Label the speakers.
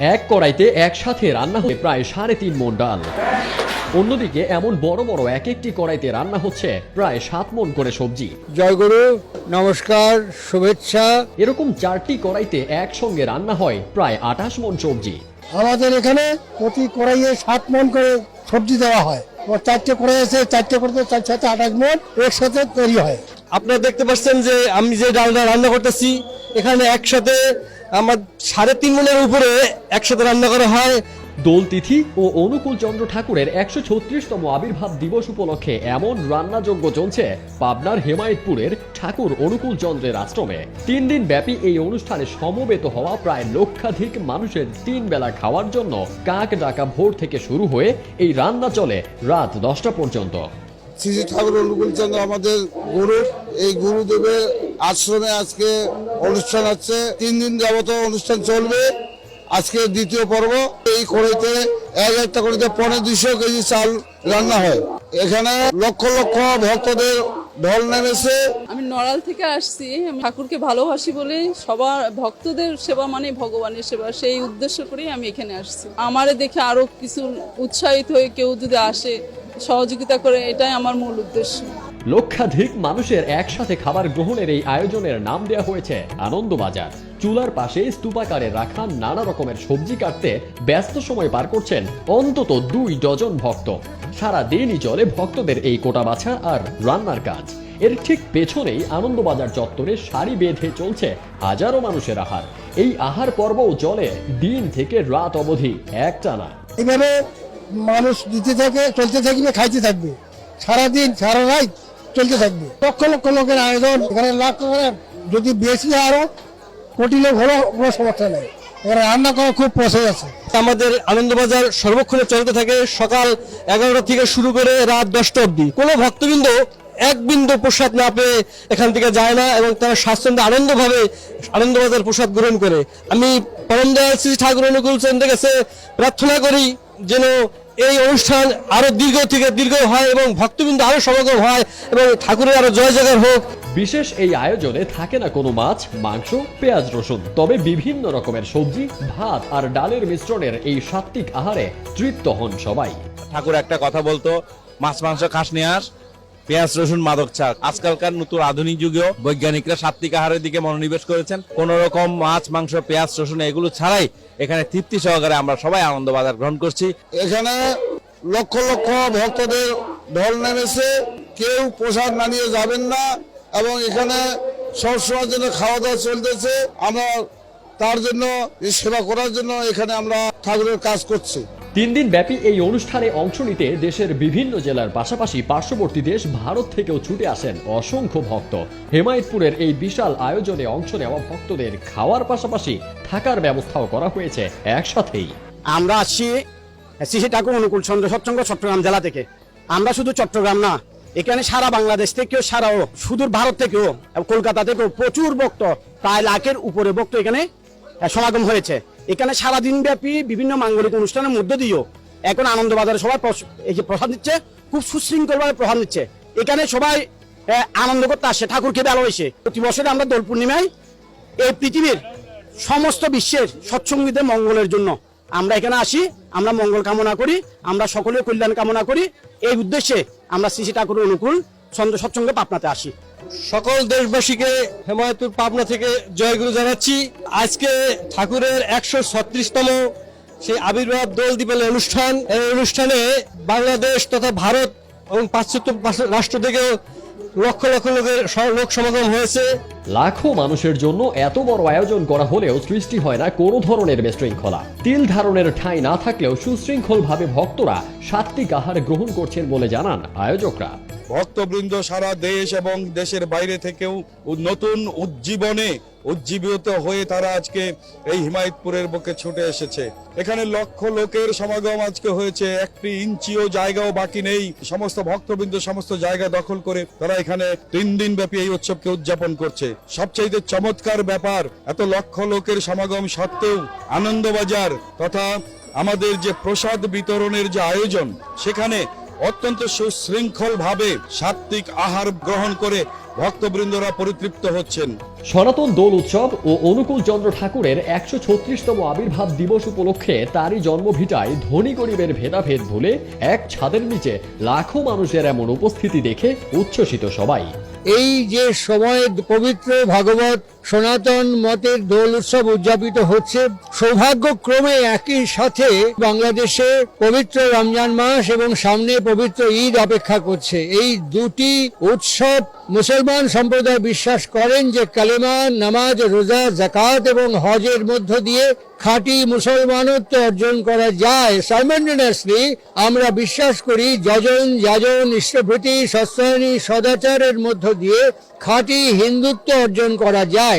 Speaker 1: এক কড়াইতে একসাথে রান্না হয়ে প্রায় সাড়ে তিন মন ডাল। অন্যদিকে এমন বড় বড় এক একটি কড়াইতে রান্না হচ্ছে প্রায় সাত মন করে সবজি।
Speaker 2: জয়গুরু নমস্কার শুভেচ্ছা।
Speaker 1: এরকম চারটি কড়াইতে একসঙ্গে রান্না হয় প্রায় আঠাশ মন সবজি।
Speaker 2: আমাদের এখানে প্রতি কড়াইয়ে সাত মন করে সবজি দেওয়া হয়। চারটে কড়াই আছে চারটে করে চার সাথে আঠাশ মন একসাথে তৈরি হয়।
Speaker 3: আপনারা দেখতে পাচ্ছেন যে আমি যে ডালটা রান্না করতেছি এখানে একসাথে আমার সাড়ে তিন মনের উপরে একসাথে রান্না করা হয়।
Speaker 1: দোল তিথি ও অনুকূল চন্দ্র ঠাকুরের একশো ছত্রিশতম আবির্ভাব দিবস উপলক্ষে এমন রান্নাযোগ্য চলছে পাবনার হেমায়তপুরের ঠাকুর অনুকূল চন্দ্রের আশ্রমে। তিন দিন ব্যাপী এই অনুষ্ঠানে সমবেত হওয়া প্রায় লক্ষাধিক মানুষের তিন বেলা খাওয়ার জন্য কাক ডাকা ভোর থেকে শুরু হয়ে এই রান্না চলে রাত দশটা পর্যন্ত।
Speaker 4: শ্রী শ্রী ঠাকুর অনুকূল চন্দ্র আমাদের গুরু। এই গুরুদেবের আশ্রমে আজকে অনুষ্ঠান হচ্ছে। তিন দিন যাবত অনুষ্ঠান চলবে। আজকে দ্বিতীয় পর্ব। এই কড়াইতে এক একটা কড়াইতে পনেরো দুশো কেজি চাল রান্না হয়। এখানে লক্ষ লক্ষ ভক্তদের ঢল নেমেছে।
Speaker 5: আমি নড়াল থেকে আসছি। ঠাকুরকে ভালোবাসি বলে সবার ভক্তদের সেবা মানে ভগবানের সেবা। সেই উদ্দেশ্য করেই আমি এখানে আসছি। আমারে দেখে আরও কিছু উৎসাহিত হয়ে কেউ যদি আসে, সহযোগিতা করে, এটাই আমার মূল উদ্দেশ্য।
Speaker 1: লক্ষাধিক মানুষের একসাথে খাবার গ্রহণের এই আয়োজনের নাম দেওয়া হয়েছে আনন্দবাজার। চুলার পাশে স্তূপাকারে রাখা নানা রকমের সবজি কাটতে ব্যস্ত সময় পার করছেন অন্তত দুই ডজন ভক্ত। সারা দিনই চলে ভক্তদের এই কোটা বাছা আর রান্নার কাজ। এর ঠিক পেছনেই আনন্দবাজার চত্বরে সারি বেঁধে চলছে হাজারো মানুষের আহার। এই আহার পর্বও চলে দিন থেকে রাত অবধি, একটানা।
Speaker 2: এইভাবে মানুষ দিতে থাকে, চলতে থাকবে খাইতে থাকবে। সারাদিন, সারা রাত চলতে থাকবে। লক্ষ লক্ষ লোকের আয়োজন, এখানে লাখ যদি বেশি আরও, কোটি লোক হলো, কোনো সমস্যা নেই। এখানে রান্না করা খুব প্রসেস আছে।
Speaker 3: আমাদের আনন্দবাজার সর্বক্ষণে চলতে থাকে সকাল এগারোটা থেকে শুরু করে রাত দশটা অবধি। কোনো ভক্তবৃন্দ এক বিন্দু প্রসাদ না পেয়ে এখান থেকে যায় না এবং তারা স্বাচ্ছন্দ্য আনন্দভাবে আনন্দবাজার প্রসাদ গ্রহণ করে। আমি পরম দয়াল শ্রী ঠাকুর অনুকূল চন্দ্রের কাছে প্রার্থনা করি যেন এই অনুষ্ঠান আরও দীর্ঘ থেকে দীর্ঘ হয় এবং ভক্তবৃন্দ আরও সমাগম হয় এবং ঠাকুরের আরও জয় জয়কার হোক।
Speaker 1: বিশেষ এই আয়োজনে থাকে না কোনো মাছ মাংস পেঁয়াজ রসুন। তবে বিভিন্ন রকমের সবজি ভাত আর ডালের মিশ্রণের এই সাত্বিক আহারে তৃপ্ত হন সবাই।
Speaker 6: ঠাকুর একটা কথা বলতো মাছ মাংস খাস নিয়ে আস। পেঁয়াজ, রসুন, মাদক চা আজকালকার নতুন আধুনিক যুগেও বৈজ্ঞানিকরা সাত্বিক আহারের দিকে মনোনিবেশ করেছেন। কোন রকম মাছ, মাংস, পেঁয়াজ, রসুন এগুলো ছাড়াই এখানে তৃপ্তি সহকারে আমরা সবাই আনন্দ বাজার গ্রহণ করছি।
Speaker 4: এখানে লক্ষ লক্ষ ভক্তদের ঢল নেমেছে। কেউ প্রসাদ না নিয়ে যাবেন না এবং এখানে সবসময়ের জন্য খাওয়া দাওয়া চলতেছে। আমরা তার জন্য সেবা করার জন্য এখানে আমরা ঠাকুরের কাজ করছি।
Speaker 1: তিন দিন ব্যাপী এই অনুষ্ঠানে অংশ নিতে দেশের বিভিন্ন জেলার পাশাপাশি পার্শ্ববর্তী দেশ ভারত থেকেও ছুটে আসেন অসংখ্য ভক্ত। হেমায়তপুরের এই বিশাল আয়োজনে অংশ নেওয়া ভক্তদের খাওয়ার পাশাপাশি থাকার ব্যবস্থাও করা হয়েছে একসাথেই।
Speaker 7: আমরা আসছি শ্রী ঠাকুর অনুকূল চন্দ্র সৎসঙ্গ চট্টগ্রাম জেলা থেকে। আমরা শুধু চট্টগ্রাম না, এখানে সারা বাংলাদেশ থেকেও সারাও সুদূর ভারত থেকেও, কলকাতা থেকেও প্রচুর ভক্ত, প্রায় লাখের উপরে ভক্ত এখানে সমাগম হয়েছে। এখানে সারাদিন ব্যাপী বিভিন্ন মাঙ্গলিক অনুষ্ঠানের মধ্য দিয়েও এখন আনন্দবাজারে সবাই প্রসাদ দিচ্ছে খুব সুশৃঙ্খলভাবে প্রসাদ দিচ্ছে এখানে সবাই আনন্দ করতে আসে, ঠাকুরকে ভালোবেসে প্রতি বছরে আমরা দোল পূর্ণিমায় এই পৃথিবীর সমস্ত বিশ্বের সৎসঙ্গীদের মঙ্গলের জন্য আমরা এখানে আসি, আমরা মঙ্গল কামনা করি, আমরা সকলের কল্যাণ কামনা করি। এই উদ্দেশ্যে আমরা শ্রী শ্রী ঠাকুরের অনুকূল সৎসঙ্গে পাপনাতে আসি।
Speaker 3: সকল দেশবাসীকে হেমায়তুর পাবনা থেকে জয়গুরু জানাচ্ছি। আজকে ঠাকুরের একশো ছত্রিশতম সেই আবির্ভাব দোল দীপালি অনুষ্ঠান। এই অনুষ্ঠানে বাংলাদেশ তথা ভারত এবং পাশ্চাত্য রাষ্ট্র থেকেও লক্ষ লক্ষ লোকের লোক সমাগম হয়েছে।
Speaker 1: লাখো মানুষের জন্য এত বড় আয়োজন করা হলেও সৃষ্টি হয় না কোনো ধরনের বিশৃঙ্খলা। তিল ধারণের ঠাঁই না থাকলেও সুশৃঙ্খলভাবে ভক্তরা সাত্বিক আহার গ্রহণ করছেন বলে জানান আয়োজকরা।
Speaker 8: ভক্তবৃন্দ সারা দেশ এবং দেশের বাইরে থেকেও নতুন উজ্জীবনে উজ্জীবিত হয়ে তারা আজকে এই হিমায়তপুরের বুকে ছুটে এসেছে। এখানে লক্ষ লোকের সমাগম আজকে হয়েছে। একটি ইঞ্চিও জায়গাও বাকি নেই। সমস্ত ভক্তবৃন্দ সমস্ত জায়গা দখল করে তারা এখানে তিন দিন ব্যাপী এই উৎসবকে উদযাপন করছে। সবচাইতে চমৎকার ব্যাপার, এত লক্ষ লোকের সমাগম সত্ত্বেও আনন্দবাজার তথা আমাদের যে প্রসাদ বিতরণের যে আয়োজন, সেখানে অত্যন্ত সুশৃঙ্খল ভাবে সাত্বিক আহার গ্রহণ করে ভক্তবৃন্দরা পরিতৃপ্ত হচ্ছেন।
Speaker 1: সনাতন দোল উৎসব ও অনুকূল চন্দ্র ঠাকুরের একশো ছত্রিশতম আবির্ভাব দিবস উপলক্ষে তারই জন্মভিটায় ধনী গরিবের ভেদাভেদ ভুলে এক ছাদের নিচে লাখো মানুষের এমন উপস্থিতি দেখে উচ্ছ্বসিত সবাই।
Speaker 2: এই যে সময়ে পবিত্র ভাগবত সনাতন মতের দোল উৎসব উদযাপিত হচ্ছে। সৌভাগ্যক্রমে একই সাথে বাংলাদেশে পবিত্র রমজান মাস এবং সামনে পবিত্র ঈদ অপেক্ষা করছে। এই দুটি উৎসব মুসলমান সম্প্রদায় বিশ্বাস করেন যে কালেমা, নামাজ, রোজা জাকাত এবং হজের মধ্য দিয়ে খাঁটি মুসলমানত্ব অর্জন করা যায়। সাইমেন্টেনাসলি আমরা বিশ্বাস করি যজন, যাজন ইষ্টভৃতি সস্তায়নী সদাচারের মধ্য দিয়ে খাঁটি হিন্দুত্ব অর্জন করা যায়।